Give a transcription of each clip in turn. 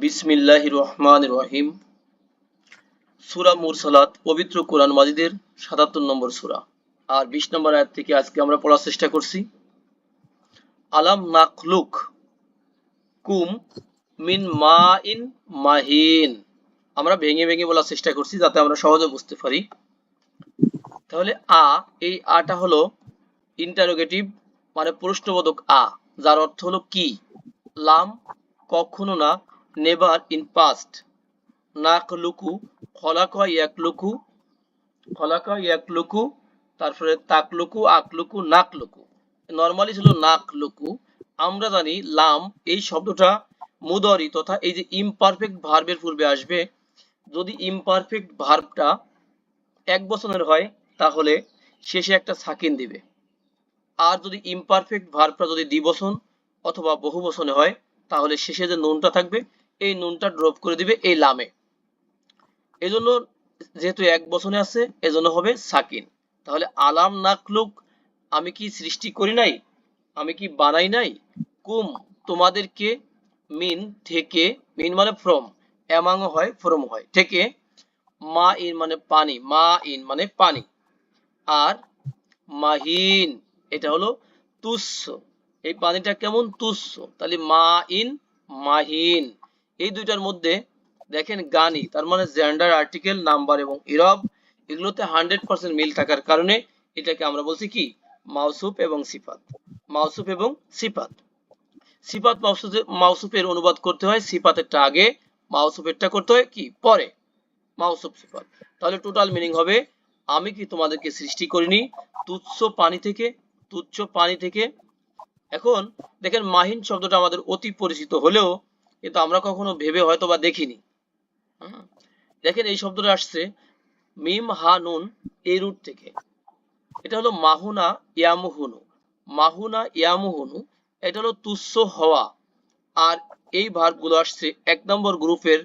বিসমিল্লাহ রহমান রহিম। সুরা মুরসালাত, পবিত্র কোরআন মাজিদের সাতাত্তর নম্বর সুরা। আর বিশ নম্বর আয়াত থেকে আজকে আমরা পড়ার চেষ্টা করছি। আলাম নাকলুক কুম মিন মা ইন মাহিন। আমরা ভেঙে ভেঙে বলার চেষ্টা করছি যাতে আমরা সহজে বুঝতে পারি। তাহলে আ, এই আটা হলো ইন্টারোগেটিভ মানে প্রশ্নবোধক আ, যার অর্থ হলো কি? লাম কখনো না নেভার ইন পাস্ট। নাক লুকু খলাকা এক লুকু খলাকা লুকু, তারপরে তাক লুকু, আক লুকু, নাক লুকু। নর্মালি ছিল নাক লুকু। আমরা জানি লাম, এই শব্দটা মুদরি তথা এই যে ইমপারফেক্ট ভার্বের পূর্বে আসবে। যদি ইমপারফেক্ট ভার্বটা এক বছরের হয়, তাহলে শেষে একটা সাকিন দিবে। আর যদি ইমপারফেক্ট ভার্বটা যদি দ্বিবচন অথবা বহু বচনে হয়, তাহলে শেষে যে নুনটা থাকবে এই নুনটা ড্রপ করে দিবে এই লামে। এজন্য যেহেতু এক বচনে আছে, এজন্য হবে সাকিন। তাহলে আলাম নাকলুক আমি কি সৃষ্টি করি নাই? আমি কি বানাই নাই? কুম, তোমাদেরকে মিন থেকে, মিন মানে ফ্রম অ্যামাং হয় ফ্রম হয়। থেকে মা ইন মানে পানি, মা ইন মানে পানি। আর মাহিন, এটা হলো তুচ্ছ। এই পানিটা কেমন? তুচ্ছ। তাহলে মা ইন, মাহিন। এই দুইটার মধ্যে দেখেন গানি, তার মানে জেন্ডার আর্টিকেল নাম্বার এবং ইরব এগুলোতে হান্ড্রেড পার্সেন্ট মিল থাকার কারণে এটাকে আমরা বলছি কি? মাউসুফ এবং সিফাত। মাউসুফ এবং সিফাত। সিফাত মাউসুফে- মাউসুফের অনুবাদ করতে হয় সিফাতেরটা আগে, মাউসুফেরটা করতে হয় কি? পরে। মাউসুফ, সিফাত। তাহলে টোটাল মিনিং হবে, আমি কি তোমাদেরকে সৃষ্টি করিনি? তুচ্ছ পানি থেকে, তুচ্ছ পানি থেকে। এখন দেখেন মাহিন শব্দটা আমাদের অতি পরিচিত হলেও কিন্তু আমরা কখনো ভেবে হয়তো বা দেখিনি দেখেন এই শব্দটা আসছে মিম, হা, নুন এই রুট থেকে। এটা হলো মাহুনা, ইয়ামুহুনু। মাহুনা, ইয়ামুহুনু, এটা হলো তুচ্ছ হওয়া। আর এই ভার্বগুলো আসছে এক নম্বর গ্রুপের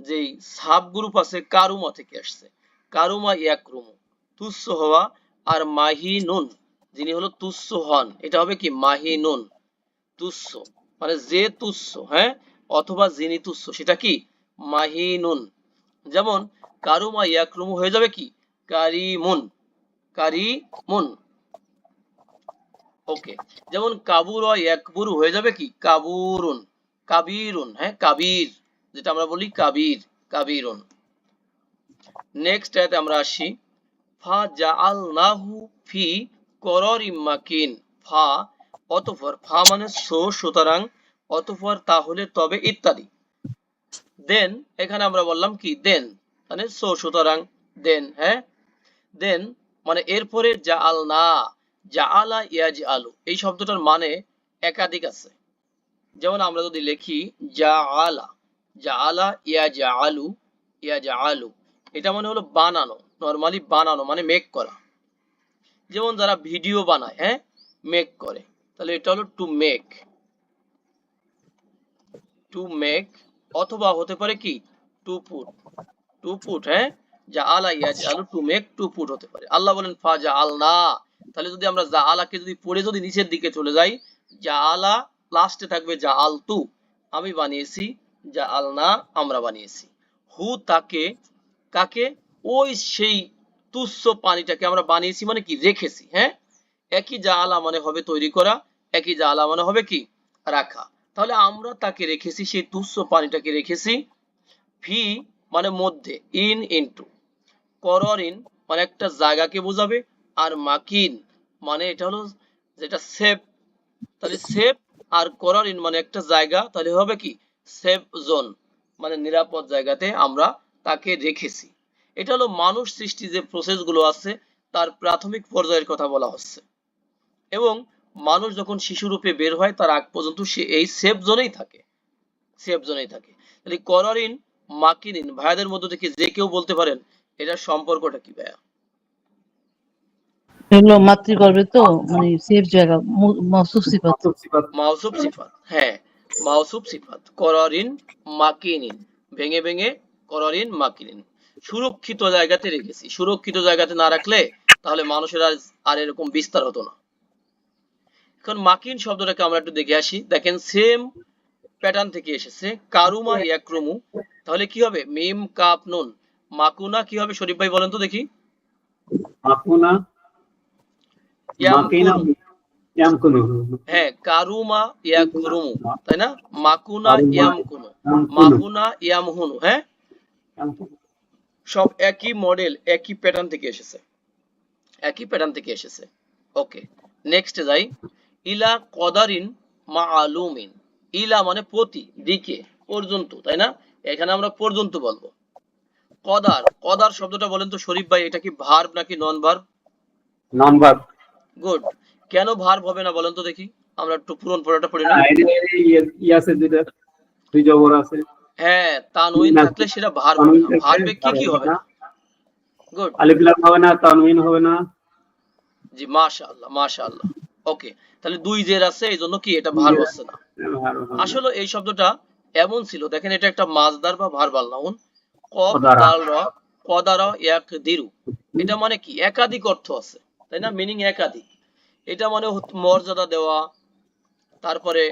যেই সাব গ্রুপ আছে কারুমা থেকে আসছে। কারুমা ইয়াকরুমু, তুচ্ছ হওয়া আর মাহিনুন, যিনি হলো তুচ্ছ হন। এটা হবে কি? মাহিনুন, তুচ্ছ মানে যে তুচ্ছ হ্যাঁ? অথবা যিনি তুচ্ছ সেটা কি? মাহিনুন। যেমন কারুমা ইয়াকরুমু হয়ে যাবে কি? কারিমুন। কারিমুন। ওকে। যেমন, কাবুর একবুরু হয়ে যাবে কি? কাবুরুন। কাবিরুন হ্যাঁ? কাবির। যেটা আমরা বলি কাবির, কাবিরুন। নেক্সট আয়াতে আমরা আসি। ফা জাআলনাহু ফি করারিম মাকিন। ফা অতঃপর ফা মানে সো, সুতরাং অতঃপর তাহলে তবে ইত্যাদি। দেন এখানে আমরা বললাম কি? দেন মানে সো সুতরাং দেন হ্যাঁ? দেন মানে এরপরে জাআলনা, জাআলা ইয়াজ আলু এই শব্দটার মানে একাধিক আছে। যেমন আমরা যদি লিখি, জাআলা জাআলা ইয়াজ আলু ইয়াজ আলু এটা মানে হলো বানানো নরমালি বানানো মানে মেক করা। যেমন যারা ভিডিও বানায় হ্যাঁ? মেক করে। তাহলে এটা হলো টু মেক টু মেক অথবা হতে পারে কি? টু পুট টু পুট হ্যাঁ? যা আলা ইয়াজ আলু টু মেক টু পুট হতে পারে। আল্লাহ বলেন ফা যা আলনা তাহলে যদি আমরা যা আলাকে যদি পড়ে যদি নিচের দিকে চলে যাই যা আলা লাস্টে থাকবে যা আল তু আমি বানিয়েছি যা আলনা আমরা বানিয়েছি। হু তাকে, কাকে? ওই সেই তুচ্ছ পানিটাকে আমরা বানিয়েছি মানে কি? রেখেছি হ্যাঁ? একই যা আলা মানে হবে তৈরি করা, একই যা আলা মানে হবে কি? রাখা। তাহলে আমরা তাকে রেখেছি, সেই তুচ্ছ পানিটাকে রেখেছি ফি মানে মধ্যে ইন ইনটু কররিন মানে একটা জায়গাকে বোঝাবে আর মাকিন মানে এটা হলো যেটা সেফ তাহলে সেফ আর কররিন মানে একটা জায়গা, তাহলে হবে কি? সেফ জোন মানে নিরাপদ জায়গাতে আমরা তাকে রেখেছি। এটা হলো মানুষ সৃষ্টি যে প্রসেসগুলো আছে, তার প্রাথমিক পর্যায়ের কথা বলা হচ্ছে। এবং মানুষ যখন শিশু রূপে বের হয় তার আগ পর্যন্ত সে এই সেফ জোনেই থাকে। সেফ জোনেই থাকে। তাহলে কররিন মাকিনিন ভাইয়াদের মধ্য থেকে যে কেউ বলতে পারেন এটার সম্পর্কটা কি ভাইয়া? এগুলো মাতৃগর্ভে তো মানে সেফ জায়গা সিফাত। মাউসুফ সিফাত। হ্যাঁ মাউসুফ সিফাত। কররিন মাকিনিন ভেঙে ভেঙে কররিন মাকিনিন সুরক্ষিত জায়গাতে রেখেছি। সুরক্ষিত জায়গাতে না রাখলে তাহলে মানুষের আর আর এরকম বিস্তার হতো না। এখন মাকিন শব্দটাকে আমরা একটু দেখে আসি। দেখেন সেম প্যাটার্ন থেকে এসেছে। কারুমা ইয়াকরুমু। তাহলে কি হবে? মিম কাপ নুন। মাকুনা কি হবে? শরীফ ভাই বলেন তো দেখি। মাকুনা হ্যাঁ কারুমা ইয়াকরুমু। তাই না? মাকুনা ইয়ামকুনু মাকুনা ইয়ামহুনু হ্যাঁ? সব একই মডেল একই প্যাটার্ন থেকে এসেছে। একই প্যাটার্ন থেকে এসেছে। ওকে নেক্সট যাই। ইলা কদারিন মাআলুমিন। ইলা মানে প্রতি দিকে পর্যন্ত তাই না? এখানে আমরা পর্যন্ত বলব। কদার কদার শব্দটা বলেন তো শরীফ ভাই এটা কি ভার্ব নাকি নন ভার্ব নাম্বার গুড কেন ভার্ব হবে না বলেন তো দেখি। আমরা একটু পুরন পড়াটা পড়ে নিই। ই আছে দুইটা দুই জবর আছে। হ্যাঁ তানউইন না, থাকলে সেটা ভার্ব না। ভার্বে কি কি হবে? না। গুড আলিফ লাম হবে না তানউইন হবে না। জি মাশাআল্লাহ মাশাআল্লাহ। ওকে তাহলে দুই জের আছে এই জন্য কি এটা ভার্ব হচ্ছে না? আসলে এই শব্দটা এমন ছিল দেখেন এটা একটা মাজদার বা ভার্বাল নাউন কব কদারা। দাল র কদারা এক দিরু। এটা মানে কি? একাধিক অর্থ আছে তাই না? মিনিং একাধিক। এটা মানে মর্যাদা দেওয়া তারপরে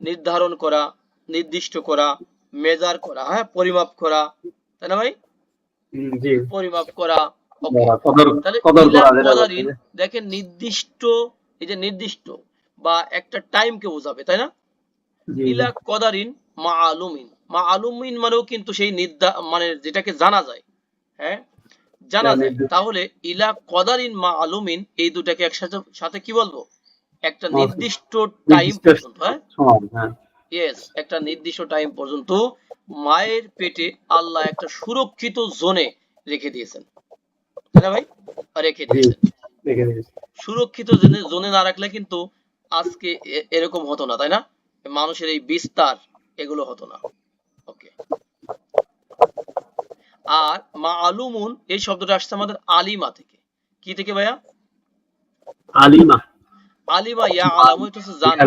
নির্ধারণ করা নির্দিষ্ট করা মেজার করা হ্যাঁ? পরিমাপ করা তাই না ভাই? পরিমাপ করা। দেখেন নির্দিষ্ট এই যে নির্দিষ্ট বা একটা টাইমকে বোঝাবে তাই না? ইলা কদারিন মা আলুমিন মা আলুমিন মানেও কিন্তু সেই নির্দা মানে যেটাকে জানা যায় হ্যাঁ? জানা যায়। তাহলে ইলা কদারিন মা আলুমিন এই দুটাকে একসাথে সাথে কি বলব? একটা। নির্দিষ্ট টাইম পর্যন্ত হ্যাঁ? হ্যাঁ। ইয়েস একটা নির্দিষ্ট টাইম পর্যন্ত মায়ের পেটে আল্লাহ একটা সুরক্ষিত জোনে রেখে দিয়েছেন। তাই না ভাই? রেখে দিয়েছেন। সুরক্ষিত জোনে না রাখলে কিন্তু আজকে এরকম হতো না তাই না? মানুষের এই বিস্তার এগুলো হতো না। ওকে আর মা আলুমুন এই শব্দটা আসছে আমাদের আলিমা থেকে। কি থেকে ভাইয়া? আলিমা। আলিমা ইয়া আলামু এটা হচ্ছে জানা।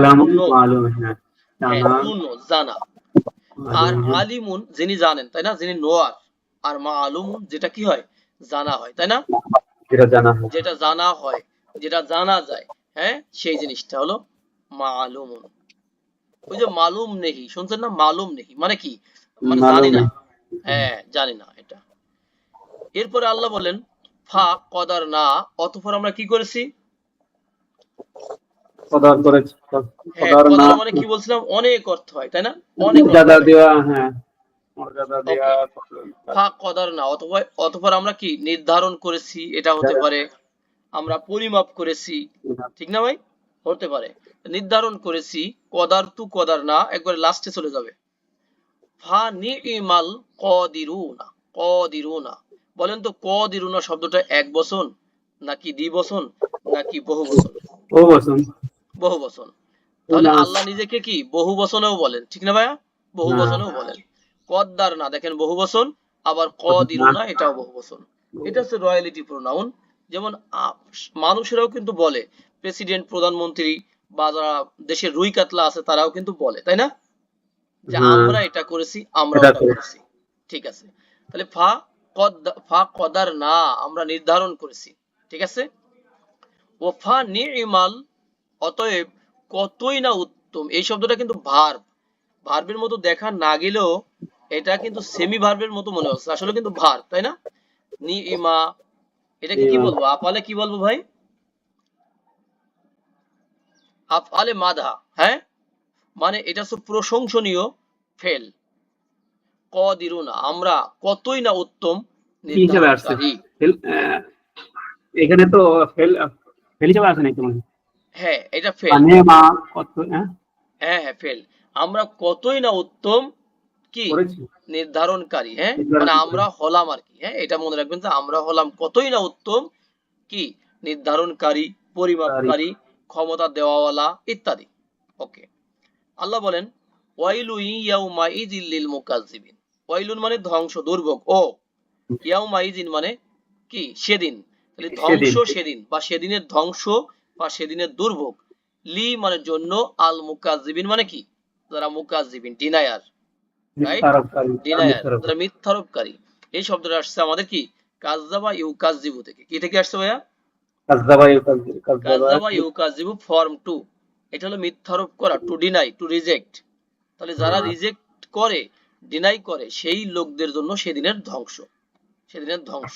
হ্যাঁ হ্যাঁ, জানা। আর আলিমুন যিনি জানেন তাই না? যিনি নোয়ার। আর মা আলুমুন যেটা কি হয়? জানা হয় তাই না? যেটা জানা হয়। যেটা জানা হয় যেটা জানা যায় হ্যাঁ? সেই জিনিসটা হলো মালুমুন ওই যে মালুম নেহি শুনছেন না? মালুম নেহি মানে কি? মানে জানি না। হ্যাঁ জানি না এটা। এরপরে আল্লাহ বলেন ফা কদার না অতঃপর আমরা কি করেছি? কদর করেছে। হ্যাঁ কদার মানে কি বলছিলাম? অনেক অর্থ হয় তাই না? অনেক হয়। দেওয়া হ্যাঁ। কদার না অথবা আমরা কি নির্ধারণ করেছি এটা হতে হ্যাঁ। পারে আমরা পরিমাপ করেছি ঠিক না ভাই? হতে পারে। নির্ধারণ করেছি কদার তু কদার না একবার লাস্টে চলে যাবে। ফা নিইমাল কদিরুনা কদিরুনা। বলেন তো কদিরুনা শব্দটা এক বচন নাকি দ্বিবচন নাকি বহু বচন? ও বসুন বহু বচন। তাহলে আল্লাহ নিজেকে কি বহু বচনেও বলেন ঠিক না ভাইয়া? বহু। বচনেও বলেন। কদ্দার না দেখেন বহু বচন আবার কদিরুনা এটাও বহু বচন এটা হচ্ছে রয়্যালিটি প্রোনাউন। যেমন মানুষেরাও কিন্তু বলে প্রেসিডেন্ট প্রধানমন্ত্রী বা যারা দেশের রুই কাতলা আছে তারাও কিন্তু বলে তাই না? যে। আমরা এটা করেছি আমরা এটা করেছি। করেছি। ঠিক আছে। তাহলে ফা কদ ফা কদার না আমরা নির্ধারণ করেছি। ঠিক আছে? ও ফা নিমাল অতএব কতই না উত্তম এই শব্দটা কিন্তু ভার্ব। ভার্বের মতো দেখা না গেলেও এটা কিন্তু সেমি ভার্বের মতো মনে হচ্ছে। আসলে কিন্তু ভার্ব তাই না? নি ইমা এটাকে কি বলব? আপালে কি বলব ভাই? আফআলে মাদা হ্যাঁ? মানে এটা হচ্ছে প্রশংসনীয় ফেল কদিরুনা আমরা কতই না উত্তম কি হিসাবে আসছে? এখানে তো ফেল ফেল হিসাবে আছে নাকি হয়? হ্যাঁ এটা ফেল মানে মা কত হ্যাঁ? হ্যাঁ হ্যাঁ ফেল আমরা কতই না উত্তম কি? নির্ধারণকারী হ্যাঁ? মানে আমরা হলাম আর কি হ্যাঁ? এটা মনে রাখবেন যে আমরা হলাম কতই না উত্তম কি? নির্ধারণকারী পরিমাপকারী ক্ষমতা দেওয়াওয়ালা ইত্যাদি। ওকে আল্লাহ বলেন ওয়াইলু ইয়াউমা ইজিল মুকাজ্জিবিন ওয়াইলুন মানে ধ্বংস দুর্ভোগ। ও ইয়াউমা ইজিন মানে কি? সেদিন। তাহলে ধ্বংস সেদিন বা সেদিনের ধ্বংস বা সেদিনের দুর্ভোগ। লি মানে জন্য আল মুকাজ্জিবিন মানে কি? যারা মুকাজ্জিবিন ডিনায়ার মিথ্যারোপকারী, এই শব্দটা আসছে আমাদের কি? কাজদাবা ইউকাজিবু থেকে। কি থেকে আসছে ভাইয়া? কাজদাবা কাজদাবা ইউকাজিবু ফর্ম টু এটা হলো মিথ্যারোপ করা টু ডিনাই টু রিজেক্ট তাহলে যারা রিজেক্ট করে ডিনাই করে সেই লোকদের জন্য সেদিনের ধ্বংস। সেদিনের ধ্বংস।